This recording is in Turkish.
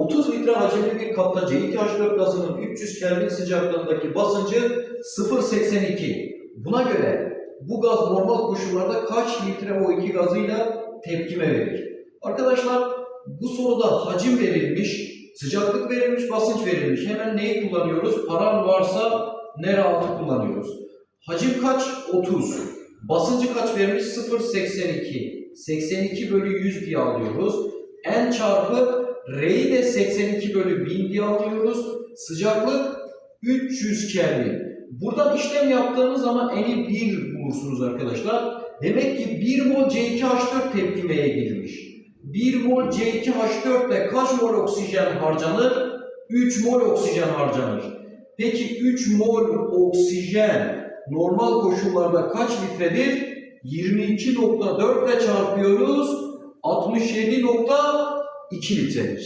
30 litre hacimli bir kapta C2H4 gazının 300 Kelvin sıcaklığındaki basıncı 0.82. Buna göre bu gaz normal koşullarda kaç litre O2 gazıyla tepkime verir? Arkadaşlar bu soruda hacim verilmiş, sıcaklık verilmiş, basınç verilmiş. Hemen neyi kullanıyoruz? Paran varsa ne rahatı kullanıyoruz. Hacim kaç? 30. Basıncı kaç vermiş? 0.82. 82 bölü 100 diye alıyoruz. N çarpı R'yi de 82 bölü 1000 diye alıyoruz. Sıcaklık 300 Kelvin. Buradan işlem yaptığınız zaman N'i 1 bulursunuz arkadaşlar. Demek ki 1 mol C2H4 tepkimeye girmiş. 1 mol C2H4 ile kaç mol oksijen harcanır? 3 mol oksijen harcanır. Peki 3 mol oksijen normal koşullarda kaç litredir? 22.4 ile çarpıyoruz. 67.2 litredir.